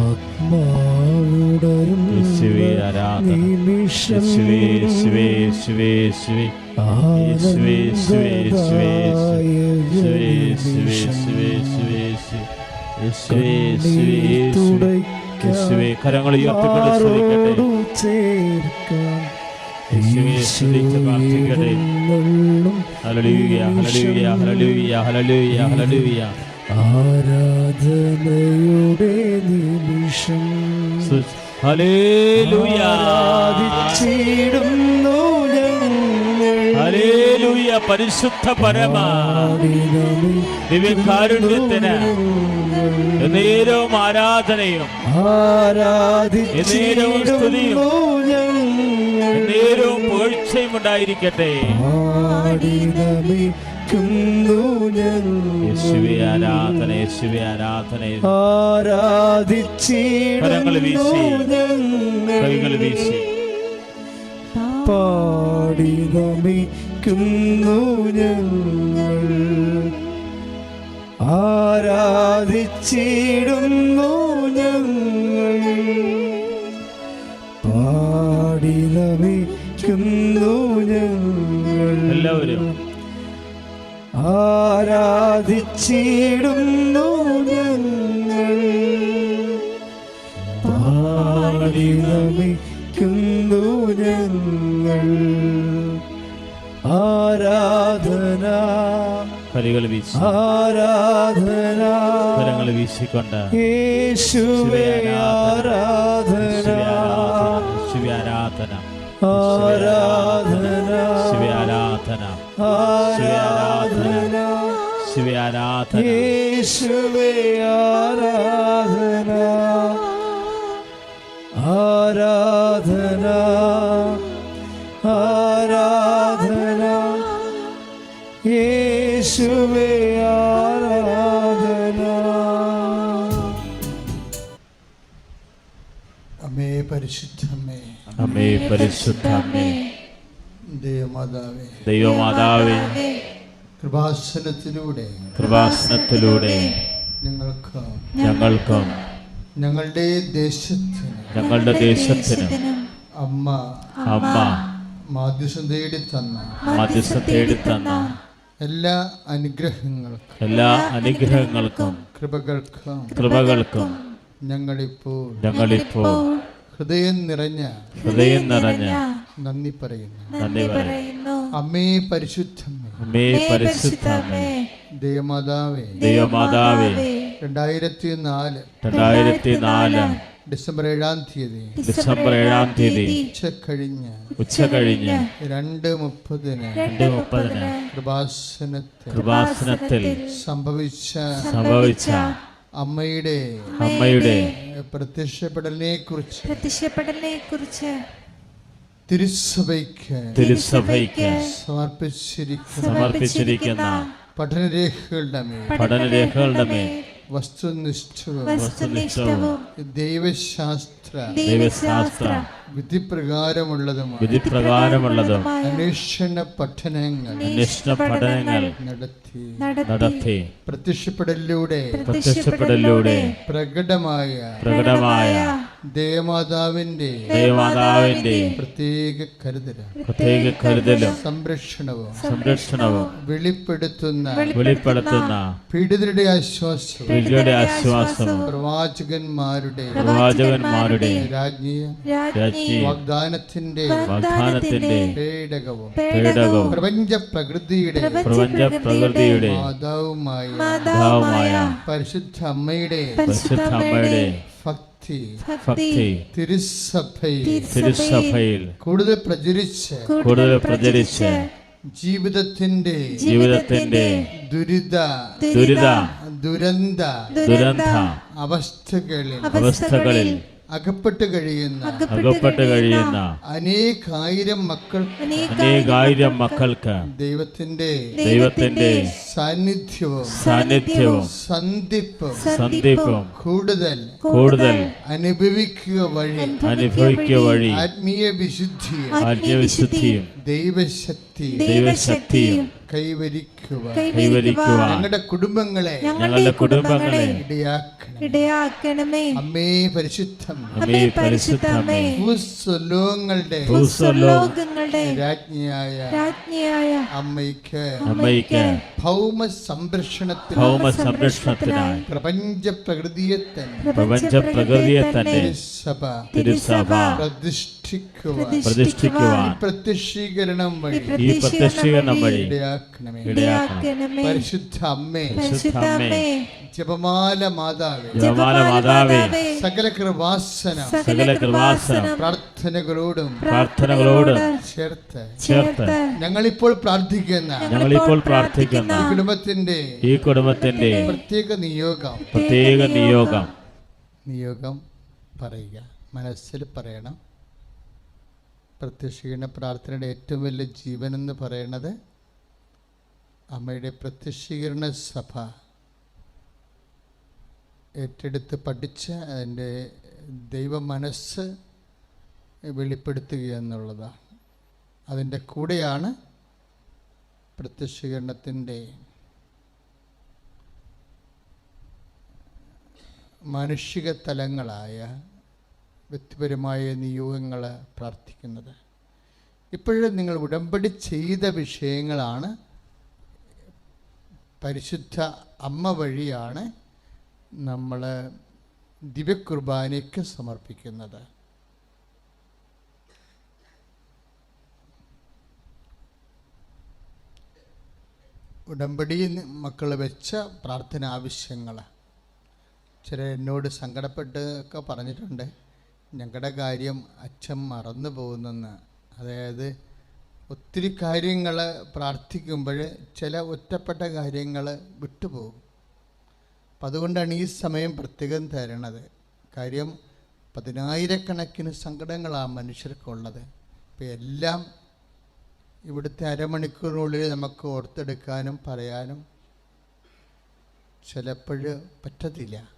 ആത്മാവുടരും നിമിഷം കരങ്ങൾ ഉയർത്തിക്കൊണ്ട് ചേർക്കാം ഹലലുയ ഹലലുയ ഹലലുയ ഹലലുയ ഹലലുയ ആരാധനയുടെ നിമിഷം പരിശുദ്ധ പരമാരുണ്യത്തിന് നേരവും എന്നേരവും ആരാധനയും. എന്നേരവും സ്തുതിയും. എന്നേരവും പുകഴ്ചയും ഉണ്ടായിരിക്കട്ടെ. സ്തുതിക്കുന്നു യേശുവെ ആരാധന യേശുവെ ആരാധന. ആരാധിച്ചു പാടി നമിക്കുന്നു ഞങ്ങൾ. ആരാധിച്ചിടുന്നു ഞങ്ങൾ. പാടി നമിക്കുന്നു ഞങ്ങൾ. എല്ലാവരും ആരാധിച്ചിടുന്നു ഞങ്ങൾ. പാടി നമിക്കുന്നു ഞങ്ങൾ. ആരാധന. കൈകൾ വീശി. ആരാധന. കരങ്ങൾ വീശിക്കൊണ്ട്. യേശുവേ ആരാധന. ശിവ ആരാധന. ആരാധന ആരാധന. ആരാധന ശിവ ആരാധന യേശുവേ ആരാധന ആരാധന ആരാധന യേശുവേ ആരാധന അമ്മേ പരിശുദ്ധമ്മേ അമ്മേ പരിശുദ്ധ അമ്മേ ദേവമാതാവേ ദൈവമാതാവേ കൃപാസനത്തിലൂടെ കൃപാസനത്തിലൂടെ ഞങ്ങൾക്ക് ഞങ്ങൾക്കും ഞങ്ങളുടെ ദേശത്തിന് ഞങ്ങളുടെ ദേശത്തിന് അമ്മ അമ്മ മാധ്യസം തേടി തന്ന മധ്യസ്ഥ തന്ന എല്ലാ അനുഗ്രഹങ്ങൾക്കും എല്ലാ അനുഗ്രഹങ്ങൾക്കും കൃപകൾക്കും കൃപകൾക്കും ഞങ്ങളിപ്പോൾ ഞങ്ങളിപ്പോൾ ഹൃദയം നിറഞ്ഞ ഹൃദയം നിറഞ്ഞ നന്ദി പറയുന്നു. നന്ദി പറയുന്നു. അമ്മേ പരിശുദ്ധമ്മേ ദേവമാതാവേ. ദൈവമാതാവേ. രണ്ടായിരത്തി നാല് രണ്ടായിരത്തി നാല് ഡിസംബർ ഏഴാം തീയതി. ഡിസംബർ ഏഴാം തീയതി. ഉച്ച കഴിഞ്ഞ്. ഉച്ച കഴിഞ്ഞ്. രണ്ട് മുപ്പതിന്. രണ്ട് മുപ്പതിന്. കൃപാസനത്തിൽ. കൃപാസനത്തിൽ സംഭവിച്ച സംഭവിച്ച അമ്മയുടെ അമ്മയുടെ പ്രത്യക്ഷപ്പെടലിനെ കുറിച്ച് പ്രത്യക്ഷപ്പെടലിനെ കുറിച്ച് തിരുസഭയ്ക്ക് തിരുസഭയ്ക്ക് സമർപ്പിച്ചിരിക്കുന്ന സമർപ്പിച്ചിരിക്കുന്ന പഠനരേഖകളുടെ മേൽ പഠനരേഖകളുടെ മേൽ വസ്തുനിഷ്ഠവും വസ്തുനിഷ്ഠവും ദൈവശാസ്ത്ര ദൈവശാസ്ത്ര വിധിപ്രകാരമുള്ളതും വിധിപ്രകാരമുള്ളതും അന്വേഷണ പഠനങ്ങൾ അന്വേഷണ പഠനങ്ങൾ നടത്തി നടത്തി പ്രത്യക്ഷപ്പെടലിലൂടെ പ്രത്യക്ഷപ്പെടലിലൂടെ പ്രകടമായ പ്രകടമായ ദേവമാതാവിന്റെ ദേവമാതാവിന്റെ പ്രത്യേക കരുതലും പ്രത്യേക കരുതലും സംരക്ഷണവും സംരക്ഷണവും വെളിപ്പെടുത്തുന്ന വെളിപ്പെടുത്തുന്ന പീഡിതരുടെ ആശ്വാസം പീഡിതരുടെ ആശ്വാസം പ്രവാചകന്മാരുടെ പ്രവാചകന്മാരുടെ രാജ്ഞിയും രാജ്ഞി വാഗ്ദാനത്തിന്റെ വാഗ്ദാനത്തിന്റെ പേടകവും പേടകവും പ്രപഞ്ച പ്രകൃതിയുടെ പ്രപഞ്ച പ്രകൃതിയുടെ മാതാവുമായ മാതാവുമായ പരിശുദ്ധ അമ്മയുടെ പരിശുദ്ധ അമ്മയുടെ ഭക്തി. തിരുസഭയിൽ. കൂടുതൽ പ്രചരിച്ച്. കൂടുതൽ പ്രചരിച്ച്. ജീവിതത്തിന്റെ ജീവിതത്തിന്റെ ദുരിത. ദുരിത. ദുരന്ത. ദുരന്ത. അവസ്ഥകളിൽ. അവസ്ഥകളിൽ. അകപ്പെട്ട് കഴിയുന്ന അകപ്പെട്ട് കഴിയുന്ന അനേകായിരം മക്കൾ അനേകായിരം മക്കൾക്ക് ദൈവത്തിന്റെ ദൈവത്തിന്റെ സാന്നിധ്യവും സാന്നിധ്യവും സന്ധിപ്പും സന്ധിപ്പും കൂടുതൽ കൂടുതൽ അനുഭവിക്കുക വഴി അനുഭവിക്കുക വഴി ആത്മീയ വിശുദ്ധിയും ആത്മീയ വിശുദ്ധിയും ദൈവശക്തി ദൈവശക്തിയും കൈവരിക്കുവാൻ കൈവരിക്കുവാൻ ഞങ്ങളുടെ കുടുംബങ്ങളെ ഞങ്ങളുടെ കുടുംബങ്ങളെ ഇടയാക്കണമേ. അമ്മേ പരിശുദ്ധം അമ്മേ പരിശുദ്ധമേ ഭൂസ്വലോകങ്ങളുടെ ഭൂസ്വലോകങ്ങളുടെ രാജ്ഞിയായ രാജ്ഞിയായ അമ്മയ്ക്ക് അമ്മയ്ക്ക് ഭൗമ സംരക്ഷണത്തിന് ഭൗമ സംരക്ഷണത്തിനായി പ്രപഞ്ച പ്രകൃതിയെ തന്നെ പ്രപഞ്ച പ്രകൃതിയെ തന്നെ സഭ തിരുസഭ പ്രതിഷ്ഠിക്കുവാൻ പ്രതിഷ്ഠിക്കുവാൻ പ്രത്യക്ഷീകരണം വഴി. ഈ പ്രത്യക്ഷീകരണം വഴി. ഇടയാക്കണമേ. ഇടയാക്കണമേ. പരിശുദ്ധ അമ്മേ. ജപമാല മാതാവേ. ജപമാല മാതാവേ. സകല കൃപാസന. സകല കൃപാസന. പ്രാർത്ഥനകളോടും പ്രാർത്ഥനകളോടും ചേർത്ത്. ചേർത്ത്. ഞങ്ങളിപ്പോൾ പ്രാർത്ഥിക്കുന്ന ഞങ്ങളിപ്പോൾ പ്രാർത്ഥിക്കുന്ന കുടുംബത്തിന്റെ ഈ കുടുംബത്തിന്റെ പ്രത്യേക നിയോഗം. പ്രത്യേക നിയോഗം. നിയോഗം പറയുക. മനസ്സിൽ പറയണം. പ്രത്യക്ഷീകരണ പ്രാർത്ഥനയുടെ ഏറ്റവും വലിയ ജീവൻ എന്ന് പറയണത് അമ്മയുടെ പ്രത്യക്ഷീകരണ സഭ. ഏറ്റെടുത്ത് പഠിച്ച് അതിന്റെ ദൈവ മനസ്സ് വെളിപ്പെടുത്തുക എന്നുള്ളതാണ്. അതിന്റെ കൂടെയാണ് പ്രത്യക്ഷീകരണത്തിന്റെ മാനുഷിക തലങ്ങളായ വ്യക്തിപരമായ നിയോഗങ്ങൾ പ്രാർത്ഥിക്കുന്നത്. ഇപ്പോഴും നിങ്ങൾ ഉടമ്പടി ചെയ്ത വിഷയങ്ങളാണ്. പരിശുദ്ധ അമ്മ വഴിയാണ് നമ്മൾ ദിവ്യകുർബാനയ്ക്ക് സമർപ്പിക്കുന്നത്. ഉടമ്പടി മക്കൾ വെച്ച പ്രാർത്ഥന ആവശ്യങ്ങൾ ചില എന്നോട് സങ്കടപ്പെട്ട് ഒക്കെ പറഞ്ഞിട്ടുണ്ട്. ഞങ്ങളുടെ കാര്യം അച്ഛൻ മറന്നു പോകുന്നെന്ന്. അതായത് ഒത്തിരി കാര്യങ്ങൾ പ്രാർത്ഥിക്കുമ്പോൾ ചില ഒറ്റപ്പെട്ട കാര്യങ്ങൾ വിട്ടുപോകും. അപ്പം അതുകൊണ്ടാണ് ഈ സമയം പ്രത്യേകം തരണത്. കാര്യം പതിനായിരക്കണക്കിന് സങ്കടങ്ങളാണ് മനുഷ്യർക്കുള്ളത്. ഇപ്പം എല്ലാം ഇവിടുത്തെ അരമണിക്കൂറിനുള്ളിൽ നമുക്ക് ഓർത്തെടുക്കാനും പറയാനും ചിലപ്പോൾ പറ്റത്തില്ല.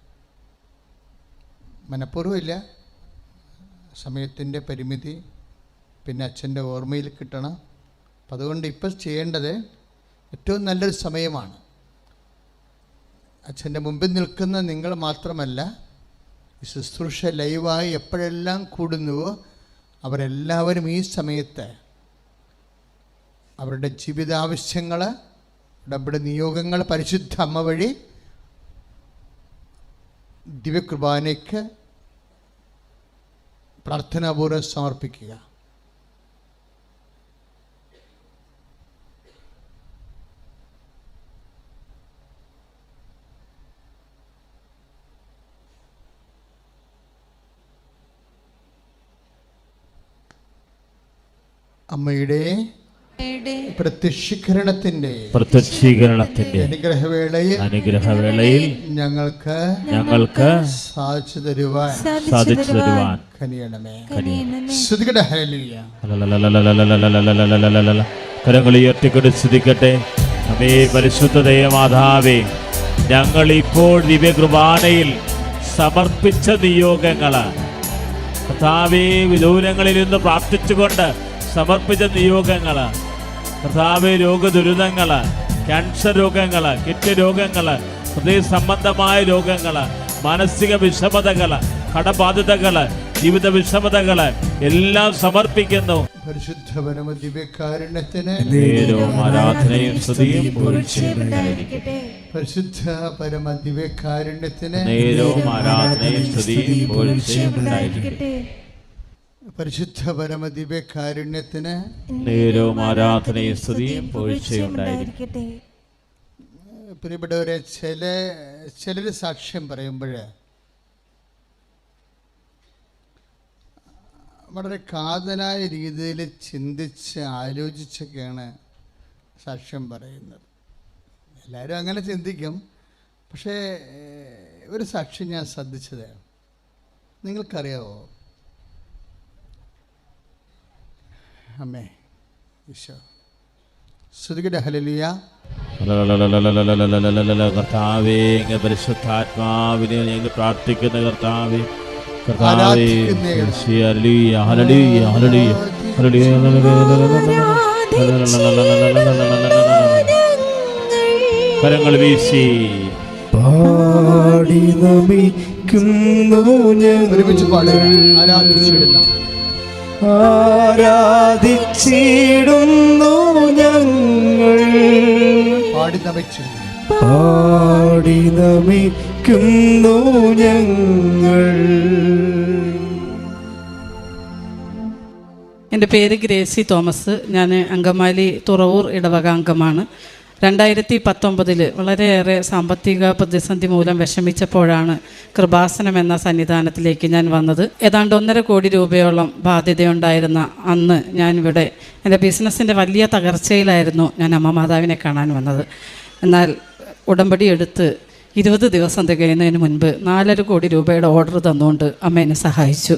മനഃപൂർവമില്ല സമയത്തിന്റെ പരിമിതി പിന്നെ അച്ഛന്റെ ഓർമ്മയിൽ കിട്ടണം. അപ്പം അതുകൊണ്ട് ഇപ്പം ചെയ്യേണ്ടത് ഏറ്റവും നല്ലൊരു സമയമാണ്. അച്ഛന്റെ മുമ്പിൽ നിൽക്കുന്ന നിങ്ങൾ മാത്രമല്ല ഈ ശുശ്രൂഷ ലൈവായി എപ്പോഴെല്ലാം കൂടുന്നുവോ അവരെല്ലാവരും ഈ സമയത്ത് അവരുടെ ജീവിതാവശ്യങ്ങൾ അവിടെ നിയോഗങ്ങൾ പരിശുദ്ധ അമ്മ വഴി ദിവ്യകുർബാനയ്ക്ക് പ്രാർത്ഥനാപൂർവ്വം സമർപ്പിക്കുക അമ്മയുടെ പ്രത്യക്ഷീകരണത്തിന്റെ പ്രത്യക്ഷീകരണത്തിന്റെ അനുഗ്രഹവേളയിൽ അനുഗ്രഹവേളയിൽ ഞങ്ങൾക്ക് ഞങ്ങൾക്ക് സാധിച്ചു തരുവാൻ സാധിച്ചു തരുവാൻ കനിയണമേ. ശ്രുതികട ഹലിയ കരങ്ങൾ ഉയർത്തിക്കൊണ്ട് ശ്രദ്ധിക്കട്ടെ അമേ പരിശുദ്ധതയെ മാതാവേ ഞങ്ങൾ ഇപ്പോൾ ദിവ്യകൃപാനയിൽ സമർപ്പിച്ച നിയോഗങ്ങൾ കർത്താവേ വിദൂരങ്ങളിൽ നിന്ന് പ്രാർത്ഥിച്ചുകൊണ്ട് സമർപ്പിച്ച നിയോഗങ്ങൾ കർത്താവ് രോഗ ദുരിതങ്ങൾ ക്യാൻസർ രോഗങ്ങൾ കിറ്റ് രോഗങ്ങൾ ഹൃദയ സംബന്ധമായ രോഗങ്ങൾ മാനസിക വിഷമതകൾ കടബാധിതകൾ ജീവിത വിഷമതകൾ എല്ലാം സമർപ്പിക്കുന്നു. പരിശുദ്ധ നേരോ നേരവും ആരാധനയും സ്തുതിയും പരിശുദ്ധ പരമ ദിവ്യകാരുണ്യത്തിന് നേരവും ആരാധനയും സ്തുതിയും ഉണ്ടായിരിക്കട്ടെ. പ്രിയപ്പെട്ടവരെ ചില ചിലർ സാക്ഷ്യം പറയുമ്പോൾ വളരെ കാതലായ രീതിയിൽ ചിന്തിച്ച് ആലോചിച്ചൊക്കെയാണ് സാക്ഷ്യം പറയുന്നത്. എല്ലാവരും അങ്ങനെ ചിന്തിക്കും. പക്ഷേ ഒരു സാക്ഷ്യം ഞാൻ ശ്രദ്ധിച്ചതാണ് നിങ്ങൾക്കറിയാവോ? അമ്മേ ഈശോ കർത്താവേ പരിശുദ്ധാത്മാവിനെ കർത്താവേ കർത്താവേ കരങ്ങൾ വീശി. പാടി നമിക്കുന്നു ഞാൻ ഒരുമിച്ച് പാടുക. ആരാധിച്ചിടുന്ന ആരാധിച്ചിടുന്നു ഞങ്ങൾ. പാടി നമിക്കുന്നു ഞങ്ങൾ. എന്റെ പേര് ഗ്രേസി തോമസ്. ഞാൻ അങ്കമാലി തുറവൂർ ഇടവക അംഗമാണ്. രണ്ടായിരത്തി പത്തൊമ്പതിൽ വളരെയേറെ സാമ്പത്തിക പ്രതിസന്ധി മൂലം വിഷമിച്ചപ്പോഴാണ് കൃപാസനം എന്ന സന്നിധാനത്തിലേക്ക് ഞാൻ വന്നത്. ഏതാണ്ട് ഒന്നര കോടി രൂപയോളം ബാധ്യതയുണ്ടായിരുന്ന അന്ന് ഞാൻ ഇവിടെ എന്റെ ബിസിനസ്സിന്റെ വലിയ തകർച്ചയിലായിരുന്നു ഞാൻ അമ്മ മാതാവിനെ കാണാൻ വന്നത്. എന്നാൽ ഉടമ്പടി എടുത്ത് ഇരുപത് ദിവസം തികയുന്നതിന് മുൻപ് നാലര കോടി രൂപയുടെ ഓർഡർ തന്നുകൊണ്ട് അമ്മ എന്നെ സഹായിച്ചു.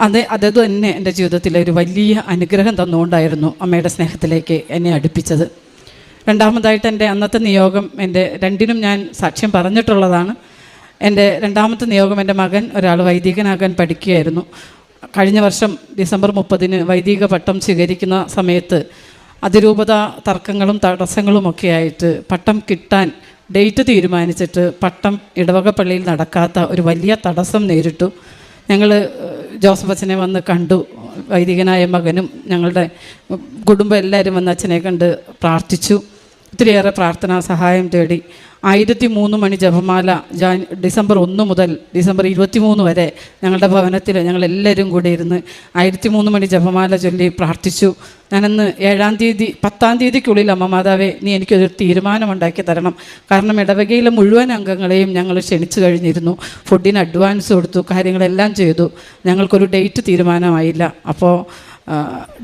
അത് അത് തന്നെ എന്റെ ജീവിതത്തിലെ ഒരു വലിയ അനുഗ്രഹം തന്നുകൊണ്ടായിരുന്നു അമ്മയുടെ സ്നേഹത്തിലേക്ക് എന്നെ അടുപ്പിച്ചത്. രണ്ടാമതായിട്ട് എന്റെ അന്നത്തെ നിയോഗം എന്റെ രണ്ടിനും ഞാൻ സാക്ഷ്യം പറഞ്ഞിട്ടുള്ളതാണ്. എന്റെ രണ്ടാമത്തെ നിയോഗം എന്റെ മകൻ ഒരാൾ വൈദികനാകാൻ പഠിക്കുകയായിരുന്നു. കഴിഞ്ഞ വർഷം ഡിസംബർ മുപ്പതിന് വൈദിക പട്ടം സ്വീകരിക്കുന്ന സമയത്ത് അതിരൂപത തർക്കങ്ങളും തടസ്സങ്ങളുമൊക്കെ ആയിട്ട് പട്ടം കിട്ടാൻ ഡേറ്റ് തീരുമാനിച്ചിട്ട് പട്ടം ഇടവക പള്ളിയിൽ നടക്കാത്ത ഒരു വലിയ തടസ്സം നേരിട്ടു. ഞങ്ങൾ ജോസഫ് അച്ഛനെ വന്ന് കണ്ടു. വൈദികനായ മകനും ഞങ്ങളുടെ കുടുംബം എല്ലാവരും വന്ന് അച്ഛനെ കണ്ട് പ്രാർത്ഥിച്ചു. ഒത്തിരിയേറെ പ്രാർത്ഥനാ സഹായം തേടി ആയിരത്തി മൂന്ന് മണി ജപമാല ജാൻ ഡിസംബർ ഒന്ന് മുതൽ ഡിസംബർ ഇരുപത്തി മൂന്ന് വരെ ഞങ്ങളുടെ ഭവനത്തിൽ ഞങ്ങളെല്ലാവരും കൂടി ഇരുന്ന് ആയിരത്തി മൂന്ന് മണി ജപമാല ചൊല്ലി പ്രാർത്ഥിച്ചു. ഞാനന്ന് ഏഴാം തീയതി പത്താം തീയതിക്കുള്ളിൽ അമ്മ മാതാവേ നീ എനിക്കൊരു തീരുമാനമുണ്ടാക്കി തരണം. കാരണം ഇടവകയിലെ മുഴുവൻ അംഗങ്ങളെയും ഞങ്ങൾ ക്ഷണിച്ചു കഴിഞ്ഞിരുന്നു. ഫുഡിന് അഡ്വാൻസ് കൊടുത്തു കാര്യങ്ങളെല്ലാം ചെയ്തു. ഞങ്ങൾക്കൊരു ഡേറ്റ് തീരുമാനമായില്ല. അപ്പോൾ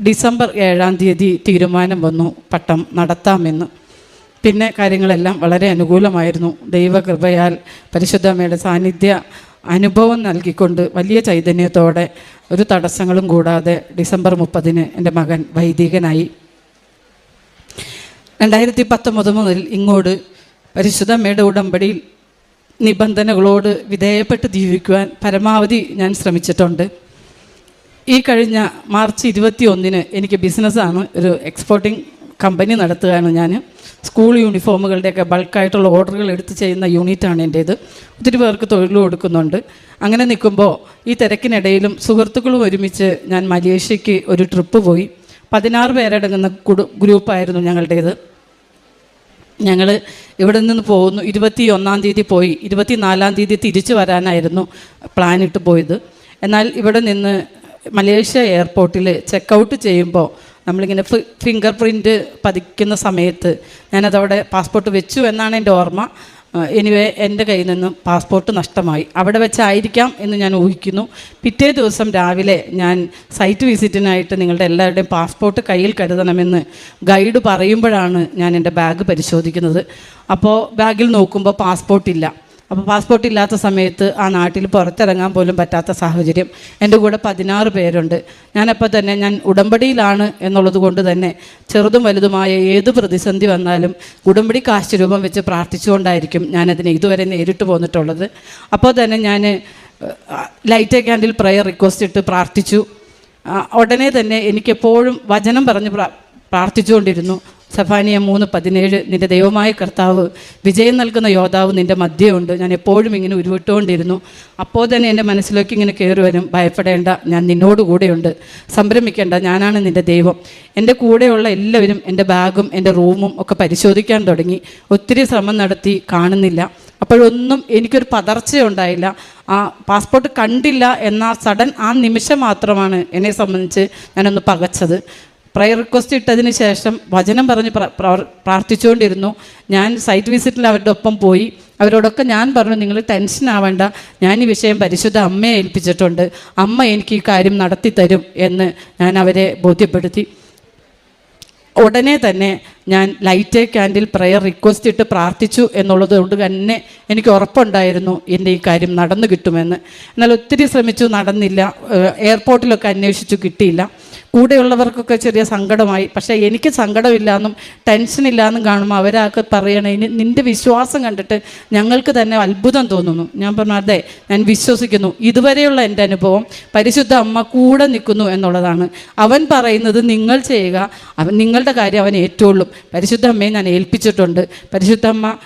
ഡിസംബർ ഏഴാം തീയതി തീരുമാനം വന്നു. പട്ടം നടത്താമെന്ന്. പിന്നെ കാര്യങ്ങളെല്ലാം വളരെ അനുകൂലമായിരുന്നു. ദൈവകൃപയാൽ പരിശുദ്ധമ്മയുടെ സാന്നിധ്യ അനുഭവം നൽകിക്കൊണ്ട് വലിയ ചൈതന്യത്തോടെ ഒരു തടസ്സങ്ങളും കൂടാതെ ഡിസംബർ മുപ്പതിന് എന്റെ മകൻ വൈദികനായി. രണ്ടായിരത്തി പത്തൊമ്പത് മുതൽ ഇങ്ങോട്ട് പരിശുദ്ധമ്മയുടെ ഉടമ്പടിയിൽ നിബന്ധനകളോട് വിധേയപ്പെട്ട് ജീവിക്കുവാൻ പരമാവധി ഞാൻ ശ്രമിച്ചിട്ടുണ്ട്. ഈ കഴിഞ്ഞ മാർച്ച് ഇരുപത്തി ഒന്നിന് എനിക്ക് ബിസിനസ്സാണ് ഒരു എക്സ്പോർട്ടിംഗ് കമ്പനി നടത്തുകയാണ് ഞാൻ. സ്കൂൾ യൂണിഫോമുകളുടെയൊക്കെ ബൾക്കായിട്ടുള്ള ഓർഡറുകൾ എടുത്ത് ചെയ്യുന്ന യൂണിറ്റാണ് എന്റേത്. ഒത്തിരി പേർക്ക് തൊഴിൽ കൊടുക്കുന്നുണ്ട്. അങ്ങനെ നിൽക്കുമ്പോൾ ഈ തിരക്കിനിടയിലും സുഹൃത്തുക്കളും ഒരുമിച്ച് ഞാൻ മലേഷ്യയ്ക്ക് ഒരു ട്രിപ്പ് പോയി. പതിനാറ് പേരടങ്ങുന്ന കുടു ഗ്രൂപ്പായിരുന്നു ഞങ്ങളുടേത്. ഞങ്ങൾ ഇവിടെ നിന്ന് പോകുന്നു. ഇരുപത്തി ഒന്നാം തീയതി പോയി. ഇരുപത്തി നാലാം തീയതി തിരിച്ചു വരാനായിരുന്നു പ്ലാൻ ഇട്ട് പോയത്. എന്നാൽ ഇവിടെ നിന്ന് മലേഷ്യ എയർപോർട്ടിൽ ചെക്കൗട്ട് ചെയ്യുമ്പോൾ നമ്മളിങ്ങനെ ഫിംഗർ പ്രിന്റ് പതിക്കുന്ന സമയത്ത് ഞാനതവിടെ പാസ്പോർട്ട് വെച്ചു എന്നാണ് എന്റെ ഓർമ്മ. എനിവേ എന്റെ കയ്യിൽ നിന്നും പാസ്പോർട്ട് നഷ്ടമായി. അവിടെ വെച്ചായിരിക്കാം എന്ന് ഞാൻ ഊഹിക്കുന്നു. പിറ്റേ ദിവസം രാവിലെ ഞാൻ സൈറ്റ് വിസിറ്റിനായിട്ട് നിങ്ങളുടെ എല്ലാവരുടെയും പാസ്പോർട്ട് കയ്യിൽ കരുതണമെന്ന് ഗൈഡ് പറയുമ്പോഴാണ് ഞാൻ എന്റെ ബാഗ് പരിശോധിക്കുന്നത്. അപ്പോൾ ബാഗിൽ നോക്കുമ്പോൾ പാസ്പോർട്ടില്ല അപ്പോൾ പാസ്പോർട്ട് ഇല്ലാത്ത സമയത്ത് ആ നാട്ടിൽ പുറത്തിറങ്ങാൻ പോലും പറ്റാത്ത സാഹചര്യം. എന്റെ കൂടെ പതിനാറ് പേരുണ്ട്. ഞാനപ്പോൾ തന്നെ ഞാൻ ഉടമ്പടിയിലാണ് എന്നുള്ളത് കൊണ്ട് തന്നെ ചെറുതും വലുതുമായ ഏത് പ്രതിസന്ധി വന്നാലും ഉടമ്പടി കാശ് രൂപം വെച്ച് പ്രാർത്ഥിച്ചുകൊണ്ടായിരിക്കും ഞാനതിനെ ഇതുവരെ നേരിട്ട് പോന്നിട്ടുള്ളത്. അപ്പോൾ തന്നെ ഞാൻ ലൈറ്റ് ക്യാൻഡിൽ പ്രയർ റിക്വസ്റ്റ് ഇട്ട് പ്രാർത്ഥിച്ചു. ഉടനെ തന്നെ എനിക്കെപ്പോഴും വചനം പറഞ്ഞ് പ്രാ- പ്രാർത്ഥിച്ചുകൊണ്ടിരുന്നു. സഫാനിയ മൂന്ന് പതിനേഴ് നിന്റെ ദൈവമായ കർത്താവ് വിജയം നൽകുന്ന യോദ്ധാവ് നിന്റെ മധ്യമുണ്ട് ഞാൻ എപ്പോഴും ഇങ്ങനെ ഉരുവിട്ടുകൊണ്ടിരുന്നു. അപ്പോൾ തന്നെ എന്റെ മനസ്സിലേക്ക് ഇങ്ങനെ കയറി വരും ഭയപ്പെടേണ്ട ഞാൻ നിന്നോട് കൂടെയുണ്ട്. സംരംഭിക്കേണ്ട ഞാനാണ് നിന്റെ ദൈവം. എന്റെ കൂടെയുള്ള എല്ലാവരും എന്റെ ബാഗും എന്റെ റൂമും ഒക്കെ പരിശോധിക്കാൻ തുടങ്ങി. ഒത്തിരി ശ്രമം നടത്തി കാണുന്നില്ല. അപ്പോഴൊന്നും എനിക്കൊരു പതർച്ചയുണ്ടായില്ല. ആ പാസ്പോർട്ട് കണ്ടില്ല എന്ന സഡൻ ആ നിമിഷം മാത്രമാണ് എന്നെ സംബന്ധിച്ച് ഞാനൊന്ന് പകച്ചത്. പ്രയർ റിക്വസ്റ്റ് ഇട്ടതിന് ശേഷം വചനം പറഞ്ഞ് പ്രാർത്ഥിച്ചുകൊണ്ടിരുന്നു. ഞാൻ സൈറ്റ് വിസിറ്റിൽ അവരുടെ ഒപ്പം പോയി. അവരോടൊക്കെ ഞാൻ പറഞ്ഞു നിങ്ങൾ ടെൻഷൻ ആവേണ്ട. ഞാൻ ഈ വിഷയം പരിശുദ്ധ അമ്മയെ ഏൽപ്പിച്ചിട്ടുണ്ട്. അമ്മ എനിക്ക് ഈ കാര്യം നടത്തി തരും എന്ന് ഞാൻ അവരെ ബോധ്യപ്പെടുത്തി. ഉടനെ തന്നെ ഞാൻ ലൈറ്റ് ക്യാൻഡിൽ പ്രയർ റിക്വസ്റ്റ് ഇട്ട് പ്രാർത്ഥിച്ചു എന്നുള്ളത് കൊണ്ട് തന്നെ എനിക്ക് ഉറപ്പുണ്ടായിരുന്നു എന്റെ ഈ കാര്യം നടന്നു കിട്ടുമെന്ന്. എന്നാൽ ഒത്തിരി ശ്രമിച്ചു നടന്നില്ല. എയർപോർട്ടിലൊക്കെ അന്വേഷിച്ചു കിട്ടിയില്ല. കൂടെയുള്ളവർക്കൊക്കെ ചെറിയ സങ്കടമായി. പക്ഷേ എനിക്ക് സങ്കടമില്ലാന്നും ടെൻഷനില്ലാന്നും കാണുമ്പോൾ അവരൊക്കെ പറയണേ നിന്റെ വിശ്വാസം കണ്ടിട്ട് ഞങ്ങൾക്ക് തന്നെ അത്ഭുതം തോന്നുന്നു. ഞാൻ പറഞ്ഞു അതെ ഞാൻ വിശ്വസിക്കുന്നു. ഇതുവരെയുള്ള എന്റെ അനുഭവം പരിശുദ്ധ അമ്മ കൂടെ നിൽക്കുന്നു എന്നുള്ളതാണ്. അവൻ പറയുന്നത് നിങ്ങൾ ചെയ്യുക അവൻ നിങ്ങളുടെ കാര്യം അവൻ ഏറ്റുള്ളൂ പരിശുദ്ധ അമ്മയെ ഞാൻ ഏൽപ്പിച്ചിട്ടുണ്ട്. പരിശുദ്ധ അമ്മ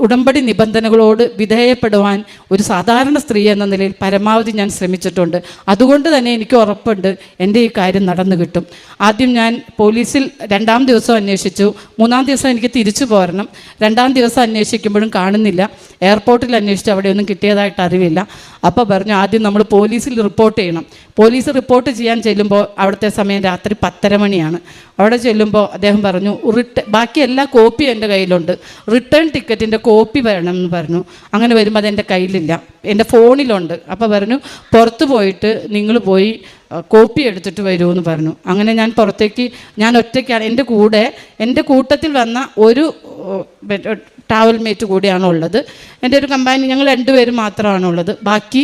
ഉടമ്പടി നിബന്ധനകളോട് വിധേയപ്പെടുവാൻ ഒരു സാധാരണ സ്ത്രീ എന്ന നിലയിൽ പരമാവധി ഞാൻ ശ്രമിച്ചിട്ടുണ്ട്. അതുകൊണ്ട് തന്നെ എനിക്ക് ഉറപ്പുണ്ട് എന്റെ ഈ കാര്യം നടന്നു കിട്ടും. ആദ്യം ഞാൻ പോലീസിൽ രണ്ടാം ദിവസം അന്വേഷിച്ചു. മൂന്നാം ദിവസം എനിക്ക് തിരിച്ചു പോരണം. രണ്ടാം ദിവസം അന്വേഷിക്കുമ്പോഴും കാണുന്നില്ല. എയർപോർട്ടിൽ അന്വേഷിച്ച് അവിടെയൊന്നും കിട്ടിയതായിട്ട് അറിവില്ല. അപ്പോൾ പറഞ്ഞു ആദ്യം നമ്മൾ പോലീസിൽ റിപ്പോർട്ട് ചെയ്യണം. പോലീസ് റിപ്പോർട്ട് ചെയ്യാൻ ചെല്ലുമ്പോൾ അവിടുത്തെ സമയം രാത്രി പത്തര മണിയാണ്. അവിടെ ചെല്ലുമ്പോൾ അദ്ദേഹം പറഞ്ഞു റിട്ട ബാക്കി എല്ലാ കോപ്പിയും എന്റെ കയ്യിലുണ്ട്. റിട്ടേൺ ടിക്കറ്റിന്റെ കോപ്പി വരണം എന്ന് പറഞ്ഞു. അങ്ങനെ വരുമ്പോൾ അതെന്റെ കയ്യിലില്ല. എന്റെ ഫോണിലുണ്ട്. അപ്പോൾ പറഞ്ഞു പുറത്ത് പോയിട്ട് നിങ്ങൾ പോയി കോപ്പി എടുത്തിട്ട് വരുമെന്ന് പറഞ്ഞു. അങ്ങനെ ഞാൻ പുറത്തേക്ക് ഞാൻ ഒറ്റയ്ക്കാണ്. എന്റെ കൂടെ എന്റെ കൂട്ടത്തിൽ വന്ന ഒരു ട്രാവൽ മേറ്റ് കൂടിയാണ് ഉള്ളത്. എന്റെ ഒരു കമ്പാനി ഞങ്ങൾ രണ്ടുപേരും മാത്രമാണുള്ളത് ബാക്കി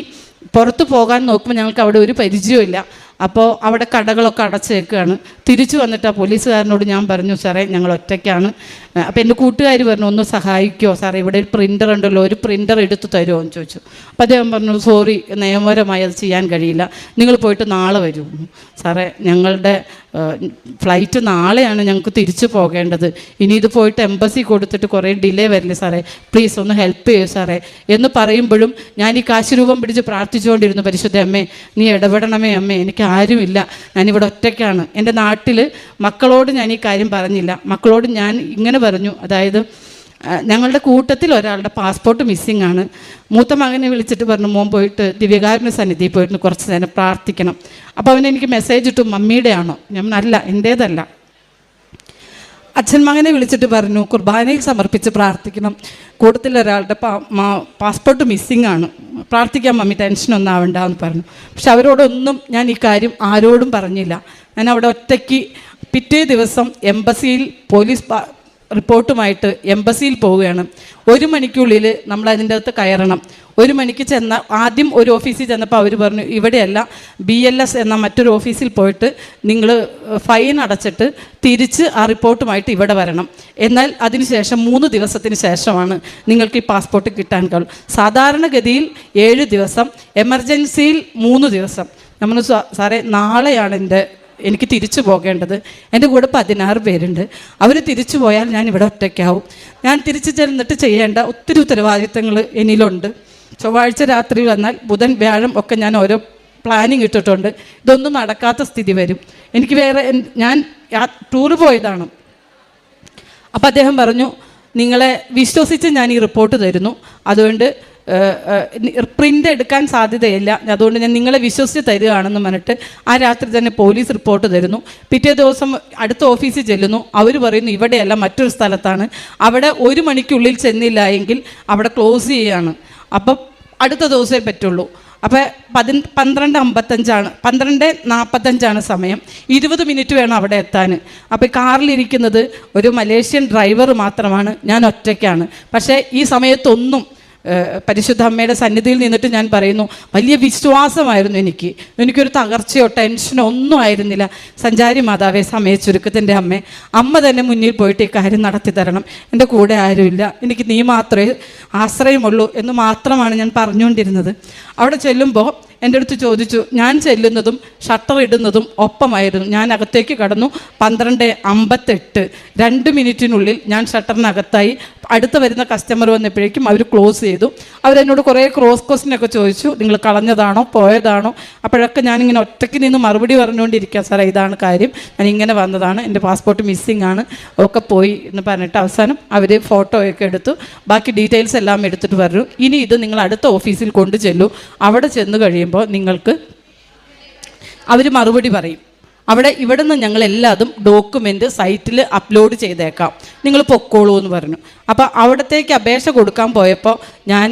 പുറത്ത് പോകാൻ നോക്കുമ്പോൾ ഞങ്ങൾക്ക് അവിടെ ഒരു പരിചയമില്ല അപ്പോൾ അവിടെ കടകളൊക്കെ അടച്ചേക്കാണ്. തിരിച്ചു വന്നിട്ട് ആ പോലീസുകാരനോട് ഞാൻ പറഞ്ഞു സാറേ ഞങ്ങൾ ഒറ്റയ്ക്കാണ്. അപ്പോൾ എന്റെ കൂട്ടുകാർ പറഞ്ഞു ഒന്ന് സഹായിക്കുമോ സാറേ ഇവിടെ ഒരു പ്രിന്റർ ഉണ്ടല്ലോ ഒരു പ്രിന്റർ എടുത്ത് തരുമോ? എന്ന് ചോദിച്ചു. അപ്പോൾ അദ്ദേഹം പറഞ്ഞു സോറി നിയമപരമായി അത് ചെയ്യാൻ കഴിയില്ല. നിങ്ങൾ പോയിട്ട് നാളെ വരുമോ സാറേ ഞങ്ങളുടെ ഫ്ലൈറ്റ് നാളെയാണ് ഞങ്ങൾക്ക് തിരിച്ചു പോകേണ്ടത്. ഇനി ഇത് പോയിട്ട് എംബസി കൊടുത്തിട്ട് കുറേ ഡിലേ വരില്ലേ സാറേ. പ്ലീസ് ഒന്ന് ഹെൽപ്പ് ചെയ്യൂ സാറേ. എന്ന് പറയുമ്പോഴും ഞാൻ ഈ കാശ് രൂപം പിടിച്ച് പ്രാർത്ഥിച്ചുകൊണ്ടിരുന്നു പരിശുദ്ധ അമ്മേ നീ ഇടപെടണമേ അമ്മേ. എനിക്ക് ആരുമില്ല. ഞാനിവിടെ ഒറ്റയ്ക്കാണ്. എന്റെ നാട്ടിൽ മക്കളോട് ഞാൻ ഈ കാര്യം പറഞ്ഞില്ല. മക്കളോട് ഞാൻ ഇങ്ങനെ പറഞ്ഞു. അതായത് ഞങ്ങളുടെ കൂട്ടത്തിൽ ഒരാളുടെ പാസ്പോർട്ട് മിസ്സിംഗ് ആണ്. മൂത്ത മകനെ വിളിച്ചിട്ട് പറഞ്ഞു മോൻ പോയിട്ട് ദിവ്യകാരുണ്യ സന്നിധിയിൽ പോയിട്ട് കുറച്ച് നേരം പ്രാർത്ഥിക്കണം. അപ്പോൾ അവനെനിക്ക് മെസ്സേജ് ഇട്ടു മമ്മിയുടെ ആണോ ഞാൻ അല്ല എന്റേതല്ല അച്ഛൻ മകനെ വിളിച്ചിട്ട് പറഞ്ഞു കുർബാനയിൽ സമർപ്പിച്ച് പ്രാർത്ഥിക്കണം. കൂട്ടത്തിൽ ഒരാളുടെ പാസ്പോർട്ട് മിസ്സിംഗ് ആണ്. പ്രാർത്ഥിക്കാൻ മമ്മി ടെൻഷനൊന്നും ആവണ്ട എന്ന് പറഞ്ഞു. പക്ഷെ അവരോടൊന്നും ഞാൻ ഈ കാര്യം ആരോടും പറഞ്ഞില്ല. ഞാൻ അവിടെ ഒറ്റയ്ക്ക് പിറ്റേ ദിവസം എംബസിയിൽ പോലീസ് റിപ്പോർട്ടുമായിട്ട് എംബസിയിൽ പോവുകയാണ്. ഒരു മണിക്കുള്ളിൽ നമ്മൾ അതിന്റെ അകത്ത് കയറണം. ഒരു മണിക്ക് ചെന്ന ആദ്യം ഒരു ഓഫീസിൽ ചെന്നപ്പോൾ അവർ പറഞ്ഞു ഇവിടെയല്ല ബി എൽ എസ് എന്ന മറ്റൊരു ഓഫീസിൽ പോയിട്ട് നിങ്ങൾ ഫൈൻ അടച്ചിട്ട് തിരിച്ച് ആ റിപ്പോർട്ടുമായിട്ട് ഇവിടെ വരണം. എന്നാൽ അതിനുശേഷം മൂന്ന് ദിവസത്തിന് ശേഷമാണ് നിങ്ങൾക്ക് ഈ പാസ്പോർട്ട് കിട്ടാൻ കഴിയും സാധാരണഗതിയിൽ ഏഴ് ദിവസം എമർജൻസിയിൽ മൂന്ന് ദിവസം. നമ്മൾ സാറേ നാളെയാണ് എന്റെ എനിക്ക് തിരിച്ചു പോകേണ്ടത്. എന്റെ കൂടെ പതിനാറ് പേരുണ്ട്. അവർ തിരിച്ചു പോയാൽ ഞാൻ ഇവിടെ ഒറ്റയ്ക്കാവും. ഞാൻ തിരിച്ചു ചെന്നിട്ട് ചെയ്യേണ്ട ഒത്തിരി ഉത്തരവാദിത്തങ്ങൾ എന്നിലുണ്ട് ചൊവ്വാഴ്ച രാത്രി വന്നാൽ ബുധൻ വ്യാഴം ഒക്കെ ഞാൻ ഓരോ പ്ലാനിങ് ഇട്ടിട്ടുണ്ട്. ഇതൊന്നും നടക്കാത്ത സ്ഥിതി വരും. എനിക്ക് വേറെ ഞാൻ ടൂറ് പോയതാണ്. അപ്പോൾ അദ്ദേഹം പറഞ്ഞു നിങ്ങളെ വിശ്വസിച്ച് ഞാൻ ഈ റിപ്പോർട്ട് തരുന്നു. അതുകൊണ്ട് പ്രിന്റ് എടുക്കാൻ സാധ്യതയില്ല. അതുകൊണ്ട് ഞാൻ നിങ്ങളെ വിശ്വസിച്ച് തരികയാണെന്ന് പറഞ്ഞിട്ട് ആ രാത്രി തന്നെ പോലീസ് റിപ്പോർട്ട് തരുന്നു. പിറ്റേ ദിവസം അടുത്ത ഓഫീസിൽ ചെല്ലുന്നു. അവർ പറയുന്നു ഇവിടെയല്ല മറ്റൊരു സ്ഥലത്താണ്. അവിടെ ഒരു മണിക്കുള്ളിൽ ചെന്നില്ല എങ്കിൽ അവിടെ ക്ലോസ് ചെയ്യുകയാണ് അപ്പം അടുത്ത ദിവസമേ പറ്റുള്ളൂ. അപ്പോൾ പതി പന്ത്രണ്ട് അമ്പത്തഞ്ചാണ് പന്ത്രണ്ട് നാൽപ്പത്തഞ്ചാണ് സമയം. ഇരുപത് മിനിറ്റ് വേണം അവിടെ എത്താൻ. അപ്പോൾ കാറിലിരിക്കുന്നത് ഒരു മലേഷ്യൻ ഡ്രൈവർ മാത്രമാണ്. ഞാൻ ഒറ്റയ്ക്കാണ്. പക്ഷേ ഈ സമയത്തൊന്നും പരിശുദ്ധ അമ്മയുടെ സന്നിധിയിൽ നിന്നിട്ട് ഞാൻ പറയുന്നു വലിയ വിശ്വാസമായിരുന്നു എനിക്ക്. എനിക്കൊരു തകർച്ചയോ ടെൻഷനോ ഒന്നും ആയിരുന്നില്ല. സഞ്ചാരി മാതാവേ സമയ ചുരുക്കത്തിന്റെ അമ്മേ അമ്മ തന്നെ മുന്നിൽ പോയിട്ട് ഈ കാര്യം നടത്തി തരണം. എന്റെ കൂടെ ആരുമില്ല. എനിക്ക് നീ മാത്രമേ ആശ്രയമുള്ളൂ എന്ന് മാത്രമാണ് ഞാൻ പറഞ്ഞുകൊണ്ടിരുന്നത്. അവിടെ ചെല്ലുമ്പോൾ എന്റെ അടുത്ത് ചോദിച്ചു ഞാൻ ചെല്ലുന്നതും ഷട്ടർ ഇടുന്നതും ഒപ്പമായിരുന്നു. ഞാൻ അകത്തേക്ക് കടന്നു. പന്ത്രണ്ട് അമ്പത്തെട്ട്. രണ്ട് മിനിറ്റിനുള്ളിൽ ഞാൻ ഷട്ടറിനകത്തായി അടുത്ത് വരുന്ന കസ്റ്റമർ വന്നപ്പോഴേക്കും അവർ ക്ലോസ് ചെയ്തു. അവരെന്നോട് കുറേ ക്രോസ് ക്വസ്റ്റ്യൻ ഒക്കെ ചോദിച്ചു. നിങ്ങൾ കളഞ്ഞതാണോ? പോയതാണോ? അപ്പോഴൊക്കെ ഞാനിങ്ങനെ ഒറ്റയ്ക്ക് നിന്ന് മറുപടി പറഞ്ഞുകൊണ്ടിരിക്കുക സാറേ ഇതാണ് കാര്യം. ഞാൻ ഇങ്ങനെ വന്നതാണ്. എന്റെ പാസ്പോർട്ട് മിസ്സിംഗ് ആണ്. ഒക്കെ പോയി എന്ന് പറഞ്ഞിട്ട് അവസാനം അവർ ഫോട്ടോയൊക്കെ എടുത്തു. ബാക്കി ഡീറ്റെയിൽസ് എല്ലാം എടുത്തിട്ട് പറഞ്ഞു ഇനി ഇത് നിങ്ങൾ അടുത്ത ഓഫീസിൽ കൊണ്ടു ചെല്ലൂ. അവിടെ ചെന്ന് കഴിയുമ്പോൾ നിങ്ങൾക്ക് അവർ മറുപടി പറയും. അവിടെ ഇവിടെ നിന്ന് ഞങ്ങൾ എല്ലാതും ഡോക്യുമെന്റ് സൈറ്റിൽ അപ്ലോഡ് ചെയ്തേക്കാം. നിങ്ങൾ പൊക്കോളൂ എന്ന് പറഞ്ഞു. അപ്പോൾ അവിടത്തേക്ക് അപേക്ഷ കൊടുക്കാൻ പോയപ്പോൾ ഞാൻ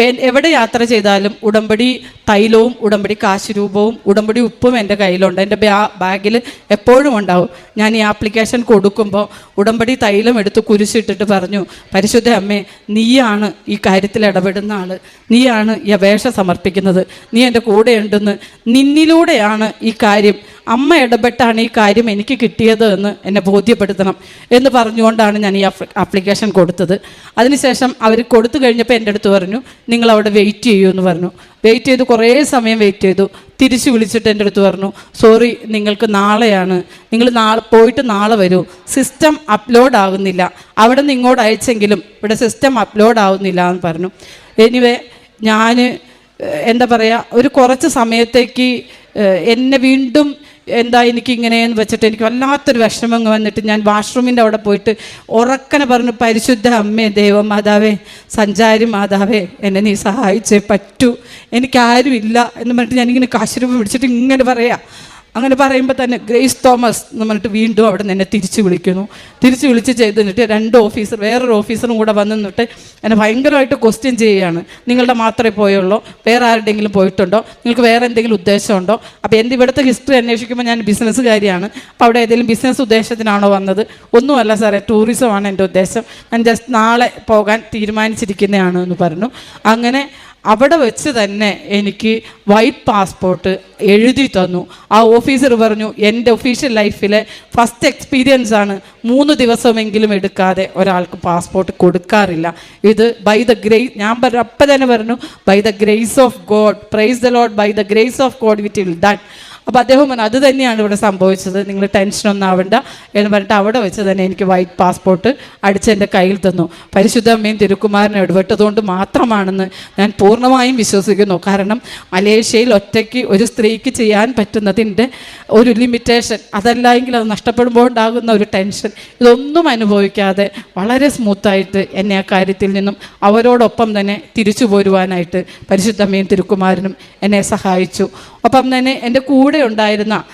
എവിടെ യാത്ര ചെയ്താലും ഉടമ്പടി തൈലവും ഉടമ്പടി കാശുരൂപവും ഉടമ്പടി ഉപ്പും എന്റെ കയ്യിലുണ്ട്. എന്റെ ബാഗിൽ എപ്പോഴും ഉണ്ടാവും. ഞാൻ ഈ ആപ്ലിക്കേഷൻ കൊടുക്കുമ്പോൾ ഉടമ്പടി തൈലം എടുത്ത് കുരിശിട്ടിട്ട് പറഞ്ഞു പരിശുദ്ധ അമ്മേ നീയാണ് ഈ കാര്യത്തിൽ ഇടപെടുന്ന ആൾ നീയാണ് ഈ അപേക്ഷ സമർപ്പിക്കുന്നത്. നീ എന്റെ കൂടെ ഉണ്ടെന്ന് നിന്നിലൂടെയാണ് ഈ കാര്യം അമ്മ ഇടപെട്ടാണ് ഈ കാര്യം എനിക്ക് കിട്ടിയത് എന്ന് എന്നെ ബോധ്യപ്പെടുത്തണം എന്ന് പറഞ്ഞുകൊണ്ടാണ് ഞാൻ ഈ ആപ്ലിക്കേഷൻ കൊടുത്തത്. അതിനുശേഷം അവർ കൊടുത്തു കഴിഞ്ഞപ്പോൾ എന്റെ അടുത്ത് പറഞ്ഞു നിങ്ങൾ അവിടെ വെയിറ്റ് ചെയ്യൂ എന്ന് പറഞ്ഞു. വെയിറ്റ് ചെയ്ത് കുറേ സമയം വെയിറ്റ് ചെയ്തു. തിരിച്ചു വിളിച്ചിട്ട് എന്റെ അടുത്ത് പറഞ്ഞു സോറി നിങ്ങൾക്ക് നാളെയാണ്. നിങ്ങൾ നാളെ പോയിട്ട് നാളെ വരൂ. സിസ്റ്റം അപ്ലോഡ് ആകുന്നില്ല. അവിടെ നിന്ന് ഇങ്ങോട്ട് അയച്ചെങ്കിലും ഇവിടെ സിസ്റ്റം അപ്ലോഡ് ആവുന്നില്ല എന്ന് പറഞ്ഞു. എനിവേ ഞാൻ എന്താ പറയുക ഒരു കുറച്ച് സമയത്തേക്ക് എന്നെ വീണ്ടും എന്താ എനിക്ക് ഇങ്ങനെയെന്ന് വെച്ചിട്ട് എനിക്ക് വല്ലാത്തൊരു വിഷമം വന്നിട്ട് ഞാൻ വാഷ്റൂമിന്റെ അവിടെ പോയിട്ട് ഉറക്കനെ പറഞ്ഞു പരിശുദ്ധ അമ്മേ ദൈവമാതാവേ സഞ്ചാരി മാതാവേ എന്നെ നീ സഹായിച്ചേ പറ്റൂ. എനിക്കാരുമില്ല എന്ന് പറഞ്ഞിട്ട് ഞാനിങ്ങനെ കാശുരൂപ പിടിച്ചിട്ട് ഇങ്ങനെ പറയാം. അങ്ങനെ പറയുമ്പോൾ തന്നെ ഗ്രേസ് തോമസ് എന്ന് പറഞ്ഞിട്ട് വീണ്ടും അവിടെ നിന്ന് എന്നെ തിരിച്ച് വിളിക്കുന്നു. തിരിച്ചു വിളിച്ച് ചെയ്ത് നിന്നിട്ട് രണ്ട് ഓഫീസർ വേറൊരു ഓഫീസറും കൂടെ വന്ന് നിന്നിട്ട് എന്നെ ഭയങ്കരമായിട്ട് ക്വസ്റ്റ്യൻ ചെയ്യുകയാണ്. നിങ്ങളുടെ മാത്രമേ പോയുള്ളൂ. വേറെ ആരുടെങ്കിലും പോയിട്ടുണ്ടോ? നിങ്ങൾക്ക് വേറെ എന്തെങ്കിലും ഉദ്ദേശമുണ്ടോ? അപ്പോൾ എന്റെ ഇവിടുത്തെ ഹിസ്റ്ററി അന്വേഷിക്കുമ്പോൾ ഞാൻ ബിസിനസ്സുകാരിയാണ് അപ്പോൾ അവിടെ ഏതെങ്കിലും ബിസിനസ് ഉദ്ദേശത്തിനാണോ വന്നത്? ഒന്നുമല്ല സാറേ ടൂറിസമാണ് എന്റെ ഉദ്ദേശം. ഞാൻ ജസ്റ്റ് നാളെ പോകാൻ തീരുമാനിച്ചിരിക്കുന്നതാണ് എന്ന് പറഞ്ഞു. അങ്ങനെ അവിടെ വെച്ച് തന്നെ എനിക്ക് വൈറ്റ് പാസ്പോർട്ട് എഴുതി തന്നു. ആ ഓഫീസർ പറഞ്ഞു എന്റെ ഒഫീഷ്യൽ ലൈഫിലെ ഫസ്റ്റ് എക്സ്പീരിയൻസ് ആണ് മൂന്ന് ദിവസമെങ്കിലും എടുക്കാതെ ഒരാൾക്ക് പാസ്പോർട്ട് കൊടുക്കാറില്ല. ഇത് ബൈ ദ ഗ്രേസ് ഞാൻ അപ്പം തന്നെ പറഞ്ഞു by the grace of God praise the Lord by the grace of God it will done അപ്പോൾ അദ്ദേഹം പറഞ്ഞു അത് തന്നെയാണ് ഇവിടെ സംഭവിച്ചത്. നിങ്ങൾ ടെൻഷനൊന്നും ആവണ്ട. എന്ന് പറഞ്ഞിട്ട് അവിടെ വെച്ച് തന്നെ എനിക്ക് വൈറ്റ് പാസ്പോർട്ട് അടിച്ച് എന്റെ കയ്യിൽ തന്നു. പരിശുദ്ധ അമ്മയും തിരുക്കുമാരനും ഇടപെട്ടതുകൊണ്ട് മാത്രമാണെന്ന് ഞാൻ പൂർണമായും വിശ്വസിക്കുന്നു. കാരണം മലേഷ്യയിൽ ഒറ്റയ്ക്ക് ഒരു സ്ത്രീക്ക് ചെയ്യാൻ പറ്റുന്നതിന്റെ ഒരു ലിമിറ്റേഷൻ അതല്ല എങ്കിൽ അത് നഷ്ടപ്പെടുമ്പോൾ ഉണ്ടാകുന്ന ഒരു ടെൻഷൻ ഇതൊന്നും അനുഭവിക്കാതെ വളരെ സ്മൂത്തായിട്ട് എന്നെ ആ കാര്യത്തിൽ നിന്നും അവരോടൊപ്പം തന്നെ തിരിച്ചു പോരുവാനായിട്ട് പരിശുദ്ധമ്മയും തിരുക്കുമാരനും എന്നെ സഹായിച്ചു. ഒപ്പം തന്നെ എന്റെ കൂടെ ഉണ്ടായിരുന്ന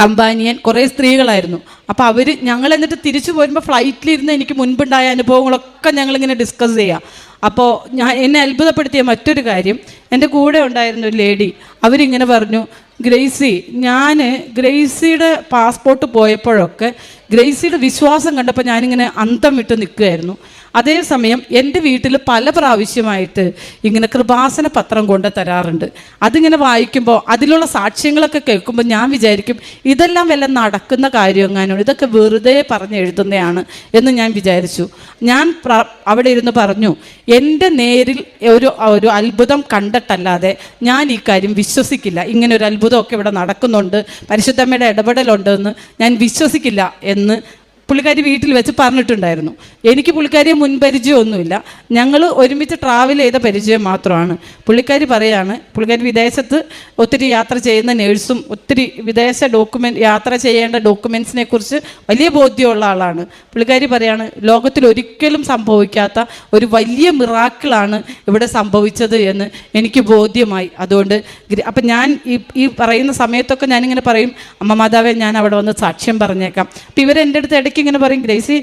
കമ്പാനിയൻ കുറേ സ്ത്രീകളായിരുന്നു. അപ്പോൾ അവർ ഞങ്ങൾ എന്നിട്ട് തിരിച്ചു പോരുമ്പോൾ ഫ്ലൈറ്റിലിരുന്ന് എനിക്ക് മുൻപുണ്ടായ അനുഭവങ്ങളൊക്കെ ഞങ്ങളിങ്ങനെ ഡിസ്കസ് ചെയ്യാം. അപ്പോൾ ഞാൻ എന്നെ അത്ഭുതപ്പെടുത്തിയ മറ്റൊരു കാര്യം എന്റെ കൂടെ ഉണ്ടായിരുന്ന ഒരു ലേഡി അവരിങ്ങനെ പറഞ്ഞു ഗ്രേസി ഞാൻ ഗ്രേസിയുടെ പാസ്പോർട്ട് പോയപ്പോഴൊക്കെ ഗ്രേസിയുടെ വിശ്വാസം കണ്ടപ്പോൾ ഞാനിങ്ങനെ അന്തം വിട്ട് നിൽക്കുകയായിരുന്നു. അതേസമയം എന്റെ വീട്ടിൽ പല പ്രാവശ്യമായിട്ട് ഇങ്ങനെ കൃപാസന പത്രം കൊണ്ട് തരാറുണ്ട്. അതിങ്ങനെ വായിക്കുമ്പോൾ അതിലുള്ള സാക്ഷ്യങ്ങളൊക്കെ കേൾക്കുമ്പോൾ ഞാൻ വിചാരിക്കും ഇതെല്ലാം വല്ല നടക്കുന്ന കാര്യം എങ്ങാനും ഇതൊക്കെ വെറുതെ പറഞ്ഞ് എഴുതുന്നതാണ് എന്ന് ഞാൻ വിചാരിച്ചു. ഞാൻ അവിടെ ഇരുന്ന് പറഞ്ഞു എന്റെ നേരിൽ ഒരു ഒരു അത്ഭുതം കണ്ടിട്ടല്ലാതെ ഞാൻ ഈ കാര്യം വിശ്വസിക്കില്ല. ഇങ്ങനെ ഒരു അത്ഭുതമൊക്കെ ഇവിടെ നടക്കുന്നുണ്ട്. പരിശുദ്ധമ്മയുടെ ഇടപെടലുണ്ടെന്ന് ഞാൻ വിശ്വസിക്കില്ല എന്ന് പുള്ളിക്കാരി വീട്ടിൽ വെച്ച് പറഞ്ഞിട്ടുണ്ടായിരുന്നു. എനിക്ക് പുള്ളിക്കാരിയെ മുൻപരിചയമൊന്നുമില്ല ഞങ്ങൾ ഒരുമിച്ച് ട്രാവൽ ചെയ്ത പരിചയം മാത്രമാണ്. പുള്ളിക്കാരി പറയാണ് പുള്ളിക്കാരി വിദേശത്ത് ഒത്തിരി യാത്ര ചെയ്യുന്ന നേഴ്സും ഒത്തിരി വിദേശ ഡോക്യുമെന്റ് യാത്ര ചെയ്യേണ്ട ഡോക്യുമെൻസിനെ കുറിച്ച് വലിയ ബോധ്യമുള്ള ആളാണ്. പുള്ളിക്കാരി പറയാണ് ലോകത്തിൽ ഒരിക്കലും സംഭവിക്കാത്ത ഒരു വലിയ മിറാക്കിളാണ് ഇവിടെ സംഭവിച്ചത് എന്ന് എനിക്ക് ബോധ്യമായി. അതുകൊണ്ട് അപ്പം ഞാൻ ഈ ഈ പറയുന്ന സമയത്തൊക്കെ ഞാനിങ്ങനെ പറയും അമ്മ മാതാവേ ഞാൻ അവിടെ വന്ന് സാക്ഷ്യം പറഞ്ഞേക്കാം. അപ്പം ഇവരെന്റെ അടുത്ത് ഇടയ്ക്ക് ഇങ്ങനെ പറയും ഗ്രേസി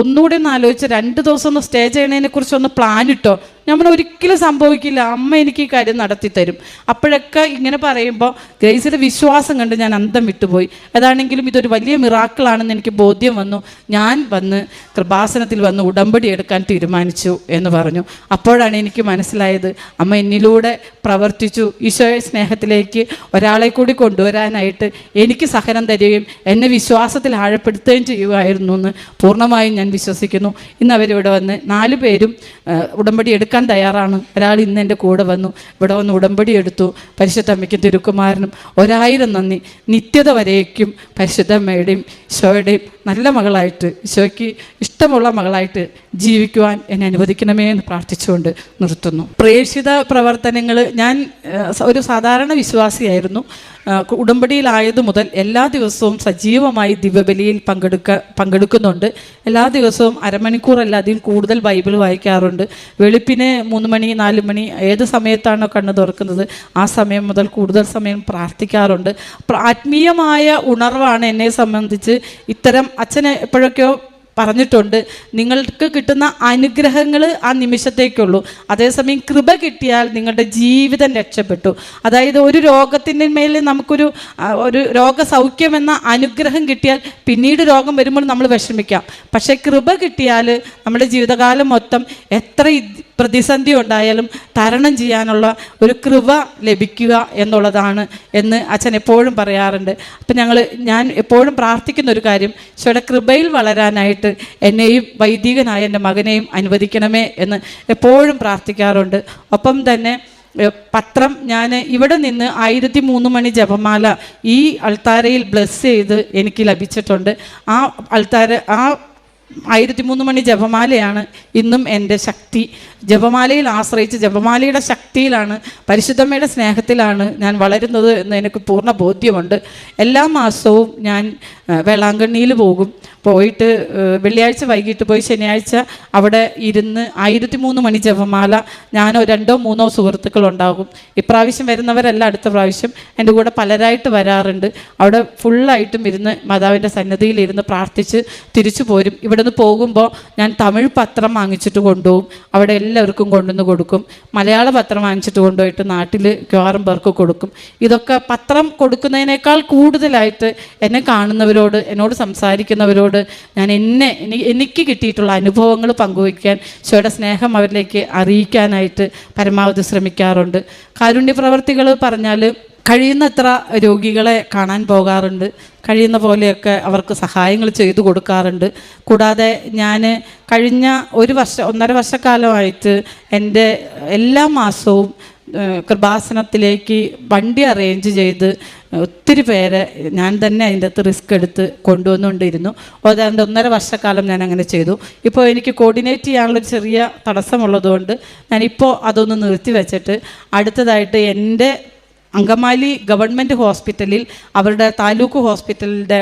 ഒന്നുകൂടി ഒന്ന് ആലോചിച്ച് രണ്ട് ദിവസം ഒന്ന് സ്റ്റേ ചെയ്യണതിനെ കുറിച്ച് ഒന്ന് പ്ലാൻ ഇട്ടോ. ഞാൻ ഒരിക്കലും സംഭവിക്കില്ല. അമ്മ എനിക്ക് ഈ കാര്യം നടത്തി തരും അപ്പോഴൊക്കെ ഇങ്ങനെ പറയുമ്പോൾ ഗ്രേസിയുടെ വിശ്വാസം കണ്ട് ഞാൻ അന്തം വിട്ടുപോയി. അതാണെങ്കിലും ഇതൊരു വലിയ മിറാക്കിളാണെന്ന് എനിക്ക് ബോധ്യം വന്നു. ഞാൻ വന്ന് കൃപാസനത്തിൽ വന്ന് ഉടമ്പടി എടുക്കാൻ തീരുമാനിച്ചു എന്ന് പറഞ്ഞു. അപ്പോഴാണ് എനിക്ക് മനസ്സിലായത് അമ്മ എന്നിലൂടെ പ്രവർത്തിച്ചു. ഈശോയെ സ്നേഹത്തിലേക്ക് ഒരാളെ കൂടി കൊണ്ടുവരാനായിട്ട് എനിക്ക് സഹനം തരികയും എന്നെ വിശ്വാസത്തിൽ ആഴപ്പെടുത്തുകയും ചെയ്യുമായിരുന്നു എന്ന് പൂർണമായും ഞാൻ വിശ്വസിക്കുന്നു. ഇന്ന് അവരിവിടെ വന്ന് നാല് പേരും ഉടമ്പടി എടുക്കാൻ തയ്യാറാണ്. ഒരാൾ ഇന്ന് എന്റെ കൂടെ വന്നു. ഇവിടെ വന്ന് ഉടമ്പടി എടുത്തു. പരിശുദ്ധമ്മയ്ക്കും തിരുക്കുമാരനും ഒരായിരം നന്ദി. നിത്യത വരേക്കും പരിശുദ്ധമ്മയുടെയും ഈശോയുടെയും നല്ല മകളായിട്ട് ഈശോയ്ക്ക് ഇഷ്ടമുള്ള മകളായിട്ട് ജീവിക്കുവാൻ എന്നെ അനുവദിക്കണമേ എന്ന് പ്രാർത്ഥിച്ചുകൊണ്ട് നിർത്തുന്നു. പ്രേക്ഷിത പ്രവർത്തനങ്ങൾ ഞാൻ ഒരു സാധാരണ വിശ്വാസിയായിരുന്നു. ഉടമ്പടിയിലായത് മുതൽ എല്ലാ ദിവസവും സജീവമായി ദിവ്യബലിയിൽ പങ്കെടുക്ക പങ്കെടുക്കുന്നുണ്ട്. എല്ലാ ദിവസവും അരമണിക്കൂറല്ലാതെയും കൂടുതൽ ബൈബിൾ വായിക്കാറുണ്ട്. വെളുപ്പിന് മൂന്ന് മണി നാല് മണി ഏത് സമയത്താണോ കണ്ണ് തുറക്കുന്നത് ആ സമയം മുതൽ കൂടുതൽ സമയം പ്രാർത്ഥിക്കാറുണ്ട്. ആത്മീയമായ ഉണർവാണ് എന്നെ സംബന്ധിച്ച് ഇത്തരം അച്ഛനെ എപ്പോഴൊക്കെയോ പറഞ്ഞിട്ടുണ്ട്. നിങ്ങൾക്ക് കിട്ടുന്ന അനുഗ്രഹങ്ങൾ ആ നിമിഷത്തേക്കുള്ളൂ. അതേസമയം കൃപ കിട്ടിയാൽ നിങ്ങളുടെ ജീവിതം രക്ഷപ്പെട്ടു. അതായത് ഒരു രോഗത്തിന്റെ മേൽ നമുക്കൊരു ഒരു രോഗസൗഖ്യം എന്ന അനുഗ്രഹം കിട്ടിയാൽ പിന്നീട് രോഗം വരുമ്പോൾ നമ്മൾ വിഷമിക്കാം. പക്ഷേ കൃപ കിട്ടിയാൽ നമ്മുടെ ജീവിതകാലം മൊത്തം എത്ര പ്രതിസന്ധി ഉണ്ടായാലും തരണം ചെയ്യാനുള്ള ഒരു കൃപ ലഭിക്കുക എന്നുള്ളതാണ് എന്ന് അച്ഛൻ എപ്പോഴും പറയാറുണ്ട്. അപ്പം ഞങ്ങൾ ഞാൻ എപ്പോഴും പ്രാർത്ഥിക്കുന്ന ഒരു കാര്യം ഈശോയുടെ കൃപയിൽ വളരാനായിട്ട് എന്നെയും വൈദികനായ എന്റെ മകനെയും അനുവദിക്കണമേ എന്ന് എപ്പോഴും പ്രാർത്ഥിക്കാറുണ്ട്. ഒപ്പം തന്നെ പത്രം ഞാൻ ഇവിടെ നിന്ന് ആയിരത്തി മൂന്ന് മണി ജപമാല ഈ അൾത്താരയിൽ ബ്ലസ് ചെയ്ത് എനിക്ക് ലഭിച്ചിട്ടുണ്ട്. ആ അൾത്താര ആ ആയിരത്തി മൂന്ന് മണി ജപമാലയാണ് ഇന്നും എന്റെ ശക്തി. ജപമാലയിൽ ആശ്രയിച്ച് ജപമാലയുടെ ശക്തിയിലാണ് പരിശുദ്ധമ്മയുടെ സ്നേഹത്തിലാണ് ഞാൻ വളരുന്നത് എന്ന് എനിക്ക് പൂർണ ബോധ്യമുണ്ട്. എല്ലാ മാസവും ഞാൻ വേളാങ്കണ്ണിയിൽ പോകും. പോയിട്ട് വെള്ളിയാഴ്ച വൈകിട്ട് പോയി ശനിയാഴ്ച അവിടെ ഇരുന്ന് ആയിരത്തി മൂന്ന് മണി ജപമാല ഞാനോ രണ്ടോ മൂന്നോ സുഹൃത്തുക്കളുണ്ടാകും. ഇപ്രാവശ്യം വരുന്നവരല്ല അടുത്ത പ്രാവശ്യം എന്റെ കൂടെ പലരായിട്ട് വരാറുണ്ട്. അവിടെ ഫുള്ളായിട്ടും ഇരുന്ന് മാതാവിന്റെ സന്നദ്ധിയിൽ ഇരുന്ന് പ്രാർത്ഥിച്ച് തിരിച്ചു പോരും. ഇവിടുന്ന് പോകുമ്പോൾ ഞാൻ തമിഴ് പത്രം വാങ്ങിച്ചിട്ട് കൊണ്ടുപോകും. അവിടെ എല്ലാവർക്കും കൊണ്ടുവന്ന് കൊടുക്കും. മലയാള പത്രം വാങ്ങിച്ചിട്ട് കൊണ്ടുപോയിട്ട് നാട്ടിൽ മിക്കവാറും പേർക്ക് കൊടുക്കും. ഇതൊക്കെ പത്രം കൊടുക്കുന്നതിനേക്കാൾ കൂടുതലായിട്ട് എന്നെ കാണുന്നവരോട് എന്നോട് സംസാരിക്കുന്നവരോട് ഞാൻ എന്നെ എനിക്ക് കിട്ടിയിട്ടുള്ള അനുഭവങ്ങൾ പങ്കുവയ്ക്കാൻ ഈശോയുടെ സ്നേഹം അവരിലേക്ക് അറിയിക്കാനായിട്ട് പരമാവധി ശ്രമിക്കാറുണ്ട്. കാരുണ്യ പ്രവർത്തികൾ പറഞ്ഞാൽ കഴിയുന്നത്ര രോഗികളെ കാണാൻ പോകാറുണ്ട്. കഴിയുന്ന പോലെയൊക്കെ അവർക്ക് സഹായങ്ങൾ ചെയ്തു കൊടുക്കാറുണ്ട്. കൂടാതെ ഞാൻ കഴിഞ്ഞ ഒരു വർഷം ഒന്നര വർഷക്കാലമായിട്ട് എന്റെ എല്ലാ മാസവും കൃപാസനത്തിലേക്ക് വണ്ടി അറേഞ്ച് ചെയ്ത് ഒത്തിരി പേരെ ഞാൻ തന്നെ അതിന്റെ അകത്ത് റിസ്ക് എടുത്ത് കൊണ്ടുവന്നുകൊണ്ടിരുന്നു. ഏതാണ്ട് ഒന്നര വർഷക്കാലം ഞാൻ അങ്ങനെ ചെയ്തു. ഇപ്പോൾ എനിക്ക് കോർഡിനേറ്റ് ചെയ്യാനുള്ളൊരു ചെറിയ തടസ്സമുള്ളതുകൊണ്ട് ഞാനിപ്പോൾ അതൊന്ന് നിർത്തി വെച്ചിട്ട് അടുത്തതായിട്ട് എന്റെ അങ്കമാലി ഗവൺമെന്റ് ഹോസ്പിറ്റലിൽ അവരുടെ താലൂക്ക് ഹോസ്പിറ്റലിന്റെ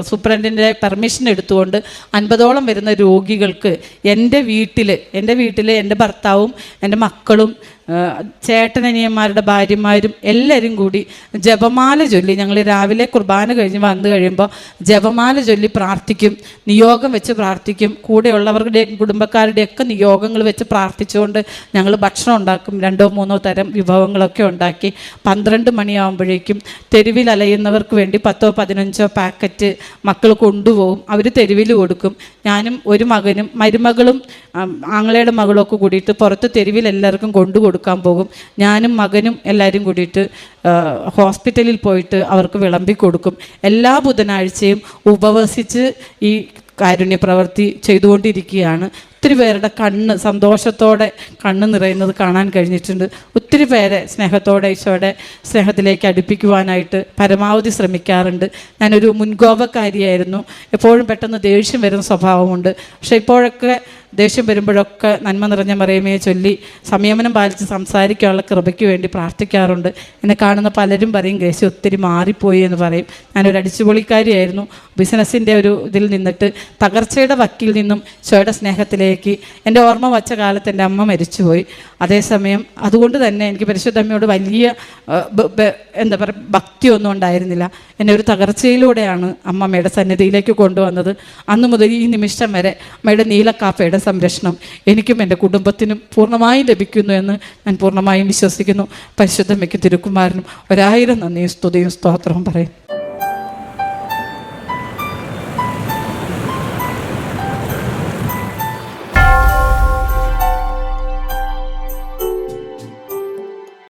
സൂപ്രണ്ടിന്റെ പെർമിഷൻ എടുത്തുകൊണ്ട് അൻപതോളം വരുന്ന രോഗികൾക്ക് എന്റെ വീട്ടിൽ എന്റെ വീട്ടിൽ എന്റെ ഭർത്താവും എന്റെ മക്കളും ചേട്ടനനിയന്മാരുടെ ഭാര്യമാരും എല്ലാവരും കൂടി ജപമാല ചൊല്ലി. ഞങ്ങൾ രാവിലെ കുർബാന കഴിഞ്ഞ് വന്നു കഴിയുമ്പോൾ ജപമാല ചൊല്ലി പ്രാർത്ഥിക്കും. നിയോഗം വെച്ച് പ്രാർത്ഥിക്കും. കൂടെയുള്ളവരുടെ കുടുംബക്കാരുടെയൊക്കെ നിയോഗങ്ങൾ വെച്ച് പ്രാർത്ഥിച്ചുകൊണ്ട് ഞങ്ങൾ ഭക്ഷണം ഉണ്ടാക്കും. രണ്ടോ മൂന്നോ തരം വിഭവങ്ങളൊക്കെ ഉണ്ടാക്കി. പന്ത്രണ്ട് മണിയാകുമ്പോഴേക്കും തെരുവിൽ അലയുന്നവർക്ക് വേണ്ടി പത്തോ പതിനഞ്ചോ പാക്കറ്റ് മക്കൾ കൊണ്ടുപോകും. അവർ തെരുവിൽ കൊടുക്കും. ഞാനും ഒരു മകനും മരുമകളും ആങ്ങളയുടെ മകളും ഒക്കെ കൂടിയിട്ട് പുറത്ത് തെരുവിൽ എല്ലാവർക്കും കൊണ്ടു കൊടുക്കാൻ പോകും. ഞാനും മകനും എല്ലാവരും കൂടിയിട്ട് ഹോസ്പിറ്റലിൽ പോയിട്ട് അവർക്ക് വിളമ്പി കൊടുക്കും. എല്ലാ ബുധനാഴ്ചയും ഉപവസിച്ച് ഈ കാരുണ്യ പ്രവൃത്തി ചെയ്തുകൊണ്ടിരിക്കുകയാണ്. ഒത്തിരി പേരുടെ കണ്ണ് സന്തോഷത്തോടെ കണ്ണ് നിറയുന്നത് കാണാൻ കഴിഞ്ഞിട്ടുണ്ട്. ഒത്തിരി പേരെ സ്നേഹത്തോടെ ഈശോയുടെ സ്നേഹത്തിലേക്ക് അടുപ്പിക്കുവാനായിട്ട് പരമാവധി ശ്രമിക്കാറുണ്ട്. ഞാനൊരു മുൻകോപക്കാരിയായിരുന്നു. എപ്പോഴും പെട്ടെന്ന് ദേഷ്യം വരുന്ന സ്വഭാവമുണ്ട്. പക്ഷേ ഇപ്പോഴൊക്കെ ദേഷ്യം വരുമ്പോഴൊക്കെ നന്മ നിറഞ്ഞ മറിയമയെ ചൊല്ലി സംയമനം പാലിച്ച് സംസാരിക്കാനുള്ള കൃപയ്ക്ക് വേണ്ടി പ്രാർത്ഥിക്കാറുണ്ട്. എന്നെ കാണുന്ന പലരും പറയും ഗ്രേസി ഒത്തിരി മാറിപ്പോയി എന്ന് പറയും. ഞാനൊരു അടിച്ചുപൊളിക്കാരിയായിരുന്നു. ബിസിനസ്സിന്റെ ഒരു ഇതിൽ നിന്നിട്ട് തകർച്ചയുടെ വക്കിൽ നിന്നും ചോയുടെ സ്നേഹത്തിലേക്ക് എന്റെ ഓർമ്മ വച്ച കാലത്ത് എന്റെ അമ്മ മരിച്ചുപോയി. അതേസമയം അതുകൊണ്ട് തന്നെ എനിക്ക് പരിശുദ്ധമ്മയോട് വലിയ എന്താ പറയുക ഭക്തിയൊന്നും ഉണ്ടായിരുന്നില്ല. എന്നെ ഒരു തകർച്ചയിലൂടെയാണ് അമ്മമ്മയുടെ സന്നിധിയിലേക്ക് കൊണ്ടുവന്നത്. അന്ന് മുതൽ ഈ നിമിഷം വരെ അമ്മയുടെ നീലക്കാപ്പയുടെ സംരക്ഷണം എനിക്കും എന്റെ കുടുംബത്തിനും പൂർണമായും ലഭിക്കുന്നു എന്ന് ഞാൻ പൂർണമായും വിശ്വസിക്കുന്നു. പരിശുദ്ധമ്മയ്ക്ക് തിരുക്കുമാരനും ഒരായിരം നന്ദിയും സ്തുതിയും സ്തോത്രവും പറയും